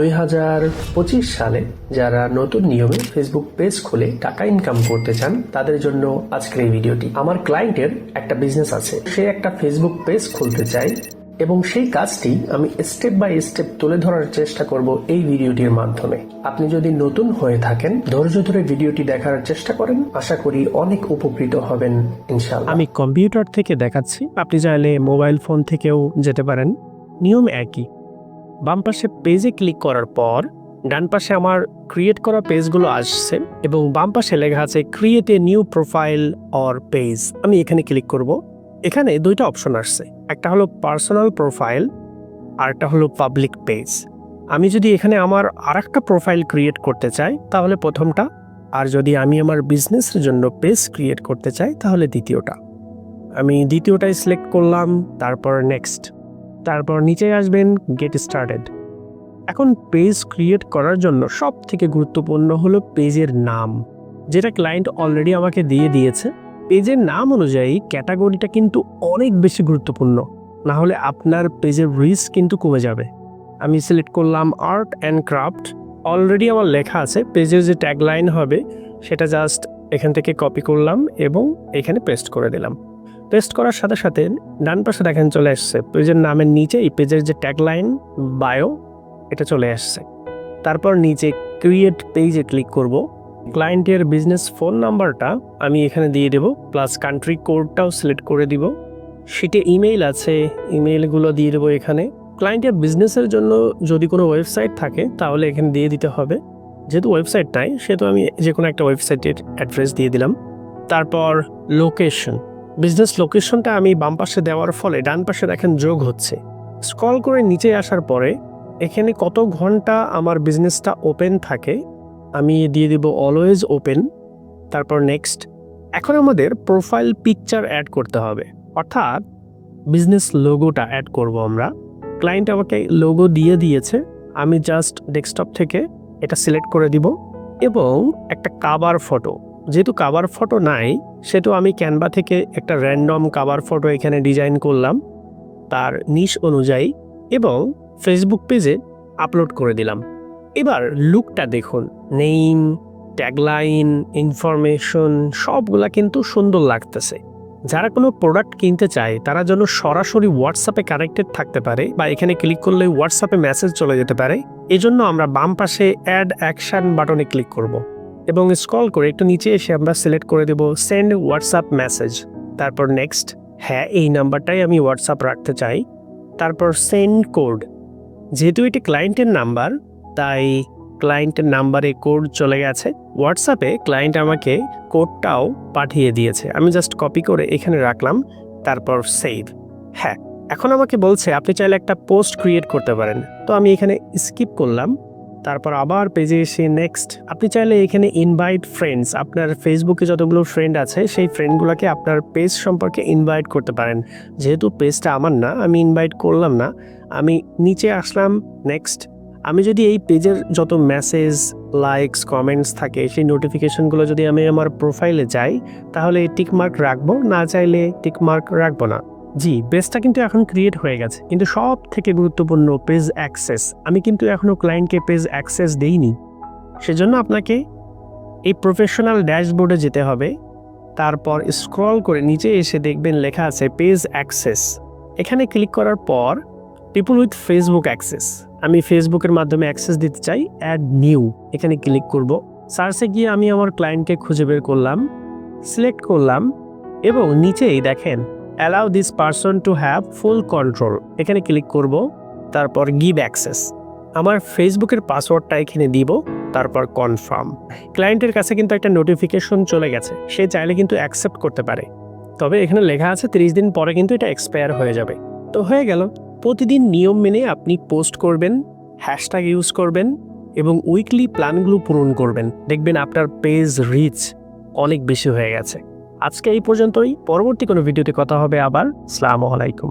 দুই হাজার পঁচিশ সালে যারা নতুন নিয়মে ফেসবুক পেজ খুলে টাকা ইনকাম করতে চান, তাদের জন্য আজকের এই ভিডিওটি। আমার ক্লায়েন্টের একটা বিজনেস আছে। সে একটা ফেসবুক পেজ খুলতে চায় এবং সেই কাজটি আমি স্টেপ বাই স্টেপ তুলে ধরার চেষ্টা করব এই ভিডিওটির মাধ্যমে। আপনি যদি নতুন হয়ে থাকেন, ধৈর্য ধরে ভিডিওটি দেখার চেষ্টা করেন, আশা করি অনেক উপকৃত হবেন, ইনশাআল্লাহ। আমি কম্পিউটার থেকে দেখাচ্ছি। আপনি চাইলে মোবাইল ফোন থেকেও যেতে পারেন। নিয়ম একই। বাম পাশে পেজে ক্লিক করার পর, ডান পাশে আমার ক্রিয়েট করা পেজগুলো আসছে এবং বাম পাশে লেখা আছে create a new profile or page আমি এখানে ক্লিক করব। এখানে দুইটা অপশন আসছে। একটা হলো পার্সোনাল প্রোফাইল আর একটা হলো পাবলিক পেজ আমি যদি এখানে আমার আর একটা প্রোফাইল ক্রিয়েট করতে চাই, তাহলে প্রথমটা, আর যদি আমি আমার বিজনেসের জন্য পেজ ক্রিয়েট করতে চাই, তাহলে দ্বিতীয়টা। আমি দ্বিতীয়টাই সিলেক্ট করলাম, তারপর নেক্সট তারপর নিচে আসবেন গেট স্টার্টেড এখন পেজ ক্রিয়েট করার জন্য সব থেকে গুরুত্বপূর্ণ হলো পেজের নাম। যেটা ক্লায়েন্ট অলরেডি আমাকে দিয়ে দিয়েছে, পেজের নাম অনুযায়ী ক্যাটাগরিটা কিন্তু অনেক বেশি গুরুত্বপূর্ণ। না হলে আপনার পেজের রিস্ক কিন্তু কমে যাবে। আমি সিলেক্ট করলাম আর্ট অ্যান্ড ক্রাফট অলরেডি আমার লেখা আছে, পেজের যে ট্যাগলাইন হবে, সেটা জাস্ট এখান থেকে কপি করলাম এবং এখানে পেস্ট করে দিলাম। পেস্ট করার সাথে সাথে ডান পাশে দেখেন চলে আসছে। পেজের নামের নিচে এই পেজের যে ট্যাগলাইন বায়ো এটা চলে আসছে। তারপর নিচে ক্রিয়েট পেজে ক্লিক করব। ক্লায়েন্টের বিজনেস ফোন নাম্বারটা আমি এখানে দিয়ে দেব প্লাস কান্ট্রি কোডটাও সিলেক্ট করে দিব। শিটে ইমেইল আছে ইমেইলগুলো দিয়ে দেবো এখানে। ক্লায়েন্টের বিজনেসের জন্য যদি কোনো ওয়েবসাইট থাকে, তাহলে এখানে দিয়ে দিতে হবে। যেহেতু ওয়েবসাইট নাই, সেহেতু আমি যে কোনো একটা ওয়েবসাইটের অ্যাড্রেস দিয়ে দিলাম। তারপর লোকেশন বিজনেস লোকেশনটা আমি বাম পাশে দেওয়ার ফলে ডান পাশে দেখেন যোগ হচ্ছে। স্ক্রল করে নিচে আসার পরে এখানে কত ঘণ্টা আমার বিজনেসটা ওপেন থাকে, আমি দিয়ে দিব অলওয়েজ ওপেন তারপর নেক্সট এখন আমাদের প্রোফাইল পিকচার অ্যাড করতে হবে, অর্থাৎ বিজনেস লোগোটা অ্যাড করব আমরা। ক্লায়েন্ট আমাকে লোগো দিয়ে দিয়েছে, আমি জাস্ট ডেস্কটপ থেকে এটা সিলেক্ট করে দিব এবং একটা কাবার ফটো যেহেতু কাবার ফটো নাই, সেহেতু আমি ক্যানভা থেকে একটা র্যান্ডম কাভার ফটো এখানে ডিজাইন করলাম, তার নিশ অনুযায়ী এবং ফেসবুক পেজে আপলোড করে দিলাম। এবার লুকটা দেখুন নেইম ট্যাগলাইন ইনফরমেশন সবগুলা কিন্তু সুন্দর লাগতেছে। যারা কোনো প্রোডাক্ট কিনতে চায়, তারা যেন সরাসরি হোয়াটসঅ্যাপে কানেক্টেড থাকতে পারে বা এখানে ক্লিক করলে হোয়াটসঅ্যাপে মেসেজ চলে যেতে পারে, এজন্য আমরা বাম পাশে অ্যাড অ্যাকশন বাটনে ক্লিক করব। এবং স্ক্রল করে একটু নিচে এসে আমরা সিলেক্ট করে দেব সেন্ড হোয়াটসঅ্যাপ মেসেজ তারপর নেক্সট হ্যাঁ এই নাম্বারটাই আমি হোয়াটসঅ্যাপ রাখতে চাই। তারপর সেন্ড কোড যেহেতু এটি ক্লায়েন্টের নাম্বার তাই ক্লায়েন্টের নাম্বারে কোড চলে গেছে। হোয়াটসঅ্যাপে ক্লায়েন্ট আমাকে কোডটাও পাঠিয়ে দিয়েছে। আমি জাস্ট কপি করে এখানে রাখলাম, তারপর সেভ হ্যাঁ এখন আমাকে বলছে, আপনি চাইলে একটা পোস্ট ক্রিয়েট করতে পারেন। তো আমি এখানে স্কিপ করলাম। তারপর আবার পেজে এসে নেক্সট আপনি চাইলে এখানে ইনভাইট ফ্রেন্ডস আপনার ফেসবুকে যতগুলো ফ্রেন্ড আছে, সেই ফ্রেন্ডগুলোকে আপনার পেজ সম্পর্কে ইনভাইট করতে পারেন। যেহেতু পেজটা আমার না, আমি ইনভাইট করলাম না, আমি নিচে আসলাম নেক্সট আমি যদি এই পেজের যত মেসেজ লাইকস কমেন্টস থাকে, সেই নোটিফিকেশনগুলো যদি আমি আমার প্রোফাইলে যাই, তাহলে টিকমার্ক রাখব, না চাইলে টিকমার্ক রাখব না। জি পেজটা কিন্তু এখন ক্রিয়েট হয়ে গেছে। কিন্তু সব থেকে গুরুত্বপূর্ণ পেজ অ্যাক্সেস আমি কিন্তু এখনও ক্লায়েন্টকে পেজ অ্যাক্সেস দেইনি। সেজন্য আপনাকে এই প্রফেশনাল ড্যাশবোর্ডে যেতে হবে। তারপর স্ক্রল করে নিচে এসে দেখবেন লেখা আছে পেজ অ্যাক্সেস এখানে ক্লিক করার পর পিপুল উইথ ফেসবুক অ্যাক্সেস আমি ফেসবুকের মাধ্যমে অ্যাক্সেস দিতে চাই অ্যাড নিউ এখানে ক্লিক করব। সার্চে গিয়ে আমি আমার ক্লায়েন্টকে খুঁজে বের করলাম সিলেক্ট করলাম এবং নিচেই দেখেন allow this person to have full control এখানে ক্লিক করব, তারপর গিভ অ্যাক্সেস আমার ফেসবুকের পাসওয়ার্ডটা এখানে দিব, তারপর কনফার্ম ক্লায়েন্টের কাছে কিন্তু একটা নোটিফিকেশন চলে গেছে, সে চাইলে কিন্তু অ্যাকসেপ্ট করতে পারে। তবে এখানে লেখা আছে তিরিশ দিন পরে কিন্তু এটা এক্সপায়ার হয়ে যাবে। তো হয়ে গেল, প্রতিদিন নিয়ম মেনে আপনি পোস্ট করবেন হ্যাশট্যাগ ইউজ করবেন এবং উইকলি প্ল্যানগুলো পূরণ করবেন। দেখবেন আপনার পেজ রিচ অনেক বেশি হয়ে গেছে। আজকে এই পর্যন্তই। পরবর্তী কোনো ভিডিওতে কথা হবে আবার। সালামু আলাইকুম।